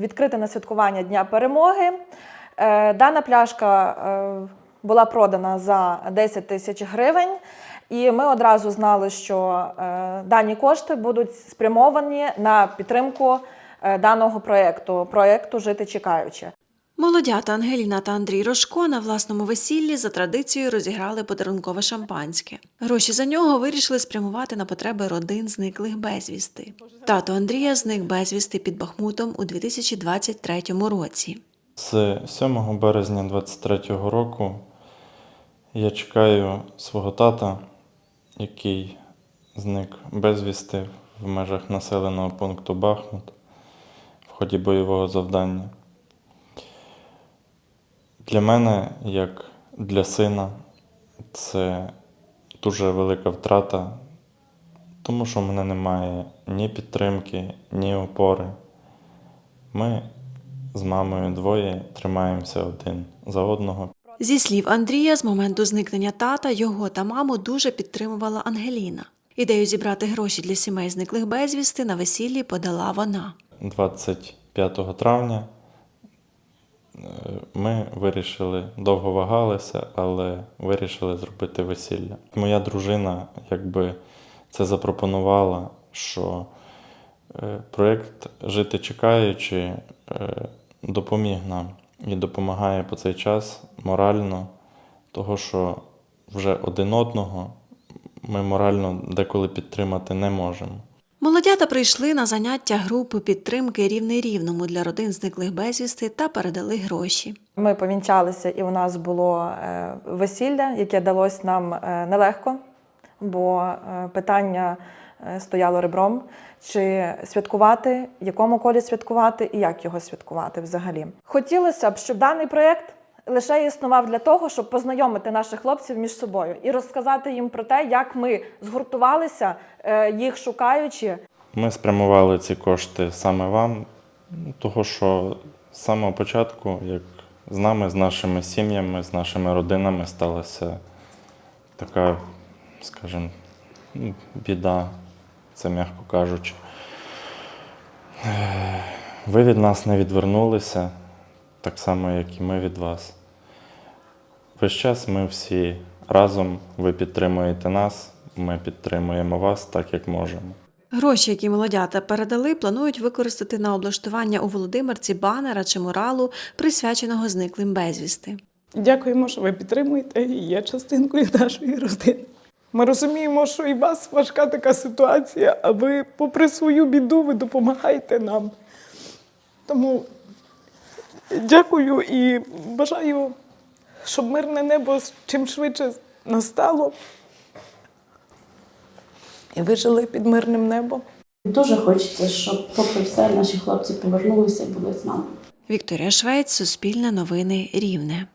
Відкрита на святкування Дня перемоги. Е, Дана пляшка е, була продана за 10 тисяч гривень, і ми одразу знали, що е, дані кошти будуть спрямовані на підтримку даного проєкту, проєкту Жити чекаючи. Молодята Ангеліна та Андрій Рожко на власному весіллі за традицією розіграли подарункове шампанське. Гроші за нього вирішили спрямувати на потреби родин зниклих безвісти. Тато Андрія зник безвісти під Бахмутом у 2023 році. З 7 березня 23-го року я чекаю свого тата, який зник безвісти в межах населеного пункту Бахмут в ході бойового завдання. Для мене, як для сина, це дуже велика втрата, тому що в мене немає ні підтримки, ні опори. Ми з мамою двоє тримаємося один за одного. Зі слів Андрія, з моменту зникнення тата його та маму дуже підтримувала Ангеліна. Ідею зібрати гроші для сімей зниклих безвісти на весіллі подала вона. 25 травня ми вирішили, довго вагалися, але вирішили зробити весілля. Моя дружина якби це запропонувала, що е, проєкт Жити чекаючи е, допоміг нам і допомагає по цей час морально, того, що вже один одного ми морально деколи підтримати не можемо. Молодята прийшли на заняття групи підтримки рівний рівному для родин зниклих безвісти та передали гроші. Ми повінчалися, і у нас було е, весілля, яке далось нам е, нелегко, бо е, питання стояло ребром, чи святкувати, якому колі святкувати і як його святкувати взагалі. Хотілося б, щоб даний проєкт лише існував для того, щоб познайомити наших хлопців між собою і розказати їм про те, як ми згуртувалися, е, їх шукаючи, Ми спрямували ці кошти саме вам, того що з самого початку, як з нами, з нашими сім'ями, з нашими родинами сталася така, скажімо, біда, це м'яко кажучи. Е, Ви від нас не відвернулися, так само, як і ми від вас. Весь час ми всі разом, ви підтримуєте нас, ми підтримуємо вас так, як можемо. Гроші, які молодята передали, планують використати на облаштування у Володимирці банера чи муралу, присвяченого зниклим безвісти. Дякуємо, що ви підтримуєте і є частинкою нашої родини. Ми розуміємо, що і вас важка така ситуація, а ви, попри свою біду, ви допомагаєте нам. Тому дякую і бажаю, щоб мирне небо чим швидше настало. І ви жили під мирним небом. Дуже хочеться, щоб, попри все, наші хлопці повернулися і були з нами. Вікторія Швець, Суспільне новини Рівне.